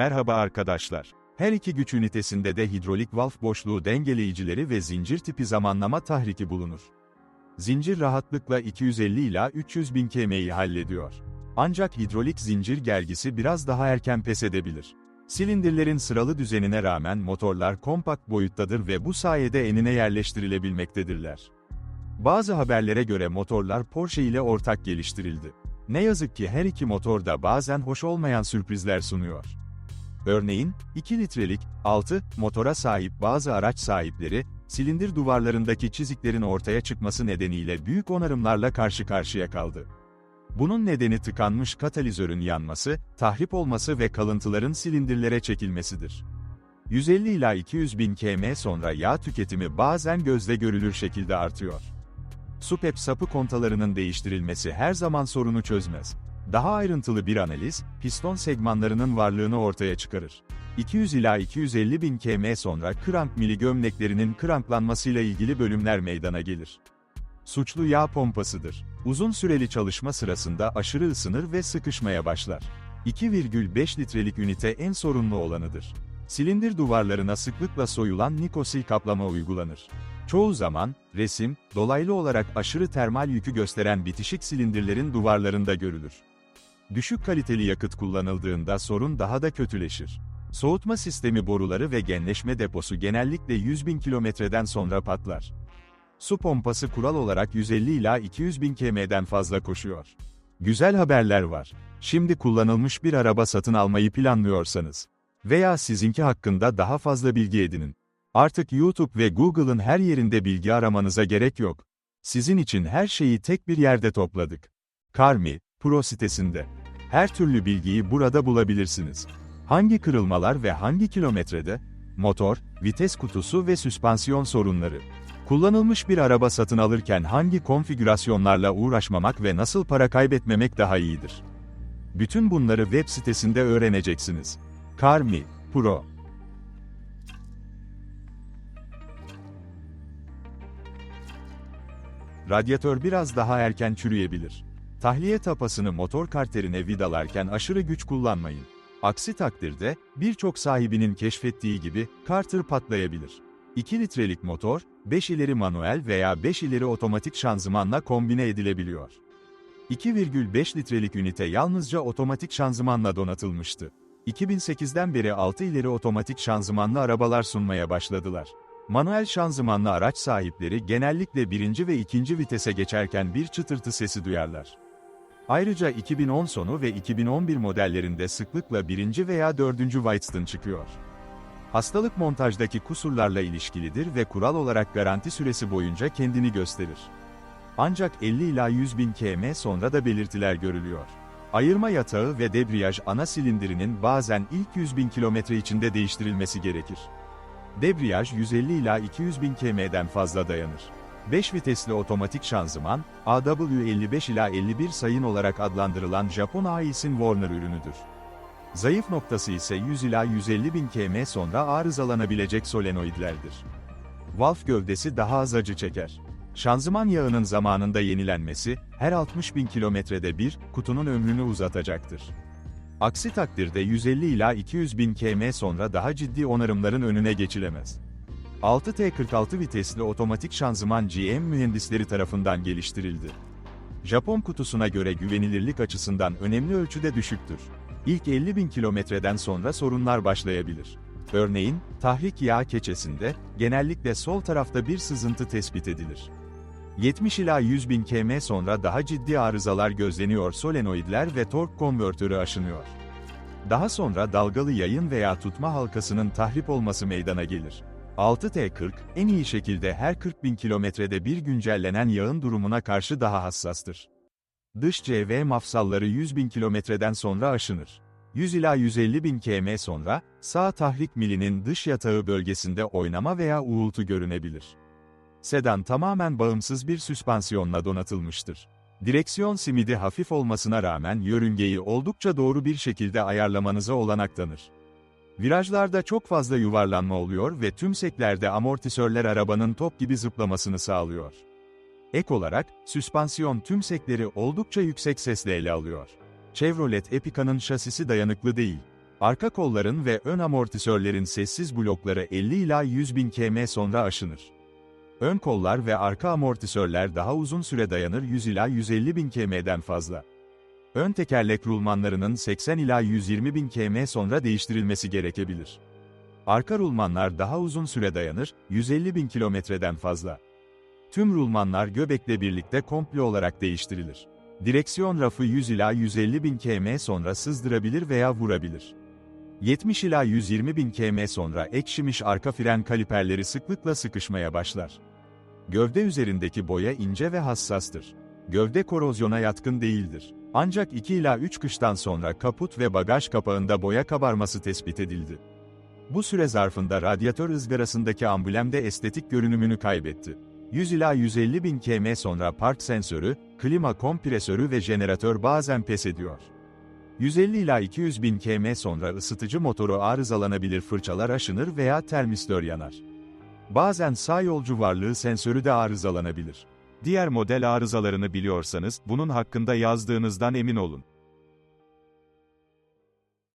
Merhaba arkadaşlar. Her iki güç ünitesinde de hidrolik valf boşluğu dengeleyicileri ve zincir tipi zamanlama tahriki bulunur. Zincir rahatlıkla 250 ila 300 bin km'yi hallediyor. Ancak hidrolik zincir gergisi biraz daha erken pes edebilir. Silindirlerin sıralı düzenine rağmen motorlar kompakt boyuttadır ve bu sayede enine yerleştirilebilmektedirler. Bazı haberlere göre motorlar Porsche ile ortak geliştirildi. Ne yazık ki her iki motor da bazen hoş olmayan sürprizler sunuyor. Örneğin, 2 litrelik, 6 motora sahip bazı araç sahipleri, silindir duvarlarındaki çiziklerin ortaya çıkması nedeniyle büyük onarımlarla karşı karşıya kaldı. Bunun nedeni tıkanmış katalizörün yanması, tahrip olması ve kalıntıların silindirlere çekilmesidir. 150 ila 200 bin km sonra yağ tüketimi bazen gözle görülür şekilde artıyor. SUPEP sapı kontalarının değiştirilmesi her zaman sorunu çözmez. Daha ayrıntılı bir analiz, piston segmanlarının varlığını ortaya çıkarır. 200 ila 250 bin km sonra krank mili gömleklerinin kranklanmasıyla ilgili bölümler meydana gelir. Suçlu yağ pompasıdır. Uzun süreli çalışma sırasında aşırı ısınır ve sıkışmaya başlar. 2,5 litrelik ünite en sorunlu olanıdır. Silindir duvarlarına sıklıkla soyulan nikosil kaplama uygulanır. Çoğu zaman, resim, dolaylı olarak aşırı termal yükü gösteren bitişik silindirlerin duvarlarında görülür. Düşük kaliteli yakıt kullanıldığında sorun daha da kötüleşir. Soğutma sistemi boruları ve genleşme deposu genellikle 100 bin kilometreden sonra patlar. Su pompası kural olarak 150 ila 200 bin km'den fazla koşuyor. Güzel haberler var. Şimdi kullanılmış bir araba satın almayı planlıyorsanız veya sizinki hakkında daha fazla bilgi edinin. Artık YouTube ve Google'ın her yerinde bilgi aramanıza gerek yok. Sizin için her şeyi tek bir yerde topladık. Karmi, Pro sitesinde. Her türlü bilgiyi burada bulabilirsiniz. Hangi kırılmalar ve hangi kilometrede? Motor, vites kutusu ve süspansiyon sorunları. Kullanılmış bir araba satın alırken hangi konfigürasyonlarla uğraşmamak ve nasıl para kaybetmemek daha iyidir? Bütün bunları web sitesinde öğreneceksiniz. Karmi, Pro. Radyatör biraz daha erken çürüyebilir. Tahliye tapasını motor karterine vidalarken aşırı güç kullanmayın. Aksi takdirde, birçok sahibinin keşfettiği gibi, kartır patlayabilir. 2 litrelik motor, 5 ileri manuel veya 5 ileri otomatik şanzımanla kombine edilebiliyor. 2,5 litrelik ünite yalnızca otomatik şanzımanla donatılmıştı. 2008'den beri 6 ileri otomatik şanzımanlı arabalar sunmaya başladılar. Manuel şanzımanlı araç sahipleri genellikle birinci ve ikinci vitese geçerken bir çıtırtı sesi duyarlar. Ayrıca 2010 sonu ve 2011 modellerinde sıklıkla birinci veya dördüncü Whitestone çıkıyor. Hastalık montajdaki kusurlarla ilişkilidir ve kural olarak garanti süresi boyunca kendini gösterir. Ancak 50 ila 100 bin km sonra da belirtiler görülüyor. Ayırma yatağı ve debriyaj ana silindirinin bazen ilk 100 bin kilometre içinde değiştirilmesi gerekir. Debriyaj 150 ila 200 bin km'den fazla dayanır. 5 vitesli otomatik şanzıman, AW55 ila 51 sayın olarak adlandırılan Japon AIS'in Warner ürünüdür. Zayıf noktası ise 100 ila 150 bin km sonra arızalanabilecek solenoidlerdir. Valf gövdesi daha az acı çeker. Şanzıman yağının zamanında yenilenmesi, her 60 bin kilometrede bir, kutunun ömrünü uzatacaktır. Aksi takdirde 150 ila 200 bin km sonra daha ciddi onarımların önüne geçilemez. 6T46 vitesli otomatik şanzıman GM mühendisleri tarafından geliştirildi. Japon kutusuna göre güvenilirlik açısından önemli ölçüde düşüktür. İlk 50 bin kilometreden sonra sorunlar başlayabilir. Örneğin, tahrik yağ keçesinde, genellikle sol tarafta bir sızıntı tespit edilir. 70 ila 100 bin km sonra daha ciddi arızalar gözleniyor solenoidler ve tork konvertörü aşınıyor. Daha sonra dalgalı yayın veya tutma halkasının tahrip olması meydana gelir. 6T40, en iyi şekilde her 40 bin kilometrede bir güncellenen yağın durumuna karşı daha hassastır. Dış CV mafsalları 100 bin kilometreden sonra aşınır. 100 ila 150 bin km sonra, sağ tahrik milinin dış yatağı bölgesinde oynama veya uğultu görünebilir. Sedan tamamen bağımsız bir süspansiyonla donatılmıştır. Direksiyon simidi hafif olmasına rağmen yörüngeyi oldukça doğru bir şekilde ayarlamanıza olanak tanır. Virajlarda çok fazla yuvarlanma oluyor ve tümseklerde amortisörler arabanın top gibi zıplamasını sağlıyor. Ek olarak, süspansiyon tümsekleri oldukça yüksek sesle ele alıyor. Chevrolet Epica'nın şasisi dayanıklı değil. Arka kolların ve ön amortisörlerin sessiz blokları 50 ila 100 bin km sonra aşınır. Ön kollar ve arka amortisörler daha uzun süre dayanır 100 ila 150 bin km'den fazla. Ön tekerlek rulmanlarının 80 ila 120 bin km sonra değiştirilmesi gerekebilir. Arka rulmanlar daha uzun süre dayanır, 150 bin kilometreden fazla. Tüm rulmanlar göbekle birlikte komple olarak değiştirilir. Direksiyon rafı 100 ila 150 bin km sonra sızdırabilir veya vurabilir. 70 ila 120 bin km sonra ekşimiş arka fren kaliperleri sıklıkla sıkışmaya başlar. Gövde üzerindeki boya ince ve hassastır. Gövde korozyona yatkın değildir. Ancak 2 ila 3 kıştan sonra kaput ve bagaj kapağında boya kabarması tespit edildi. Bu süre zarfında radyatör ızgarasındaki amblem de estetik görünümünü kaybetti. 100 ila 150 bin km sonra park sensörü, klima kompresörü ve jeneratör bazen pes ediyor. 150 ila 200 bin km sonra ısıtıcı motoru arızalanabilir fırçalar aşınır veya termistör yanar. Bazen sağ yolcu varlığı sensörü de arızalanabilir. Diğer model arızalarını biliyorsanız, bunun hakkında yazdığınızdan emin olun.